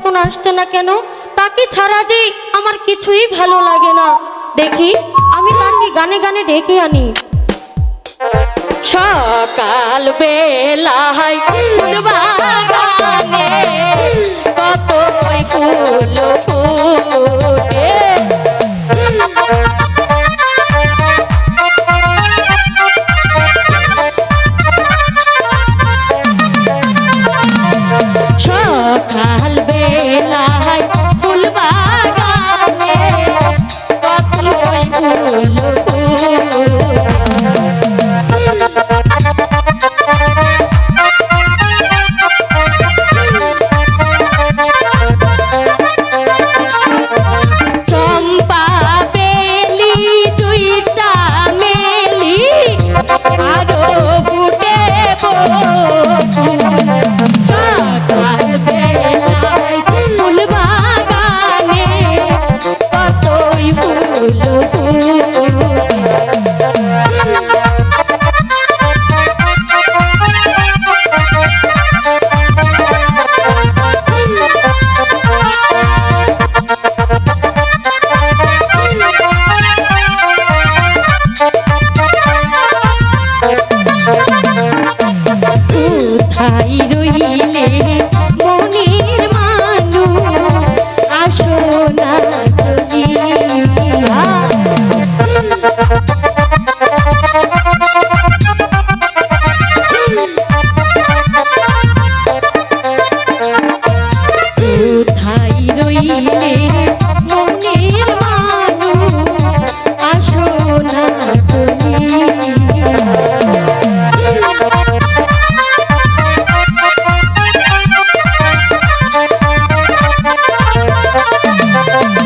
এখন আসছে না কেন? তাকে ছাড়া যে আমার কিছুই ভালো লাগে না। দেখি, আমি তাকে গানে গানে ডেকে আনি। সকাল বেলা সকাল